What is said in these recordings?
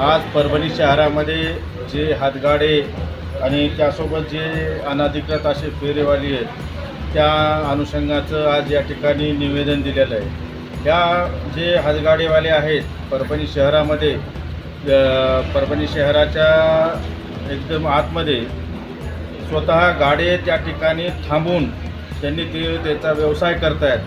आज परभणी शहरामध्ये जे हातगाडे आणि त्यासोबत जे अनाधिकृत असे फेरेवाली आहेत त्या अनुषंगाचं आज या ठिकाणी निवेदन दिलेलं आहे. या जे हातगाडेवाले आहेत परभणी शहरामध्ये परभणी शहराच्या एकदम आतमध्ये स्वतः गाडे त्या ठिकाणी थांबून त्यांनी ते त्याचा व्यवसाय करतायत.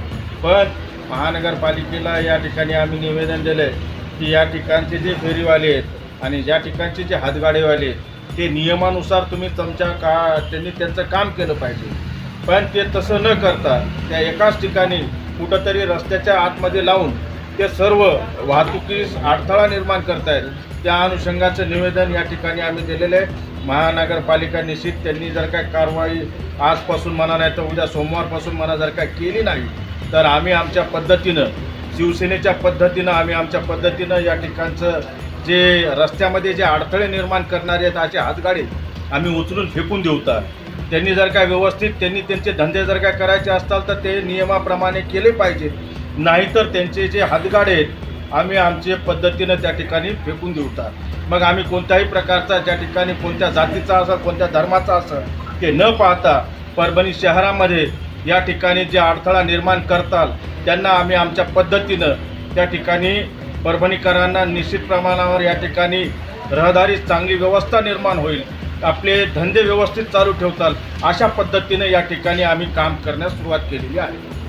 पण महानगरपालिकेला या ठिकाणी आम्ही निवेदन दिलं आहे की या ठिकाणचे जे फेरीवाले आहेत आणि ज्या ठिकाणचे जे हातगाडेवाले आहेत ते नियमानुसार तुम्ही तुमच्या का त्यांनी त्यांचं काम केलं पाहिजे. पण ते तसं न करता त्या एकाच ठिकाणी कुठंतरी रस्त्याच्या आतमध्ये लावून ते सर्व वाहतुकीस अडथळा निर्माण करतायत. त्या अनुषंगाचं निवेदन या ठिकाणी आम्ही दिलेलं आहे. महानगरपालिका निश्चित त्यांनी जर काय कारवाई आजपासून म्हणा नाही तर उद्या सोमवारपासून म्हणा जर काय केली नाही तर आम्ही आमच्या पद्धतीनं शिवसेनेच्या पद्धतीनं आम्ही आमच्या पद्धतीनं या ठिकाणचं जे रस्त्यामध्ये जे अडथळे निर्माण करणारे आहेत असे हातगाडे आम्ही उचलून फेकून देऊतात त्यांनी जर काय व्यवस्थित त्यांनी त्यांचे धंदे जर काय करायचे असतात तर ते नियमाप्रमाणे केले पाहिजे. नाहीतर त्यांचे जे हातगाडे आहेत आम्ही आमच्या पद्धतीनं त्या ठिकाणी फेकून देऊतात मग आम्ही कोणत्याही प्रकारचा ज्या ठिकाणी कोणत्या जातीचा असं कोणत्या धर्माचा असं ते न पाहता परभणी शहरामध्ये या ठिकाणी जे अडथळा निर्माण करताल त्यांना आम्ही आमच्या पद्धतीनं त्या ठिकाणी परभणीकरांना निश्चित प्रमाणावर या ठिकाणी रहदारी चांगली व्यवस्था निर्माण होईल आपले धंदे व्यवस्थित चालू ठेवताल अशा पद्धतीने या ठिकाणी आम्ही काम करण्यास सुरुवात केलेली आहे.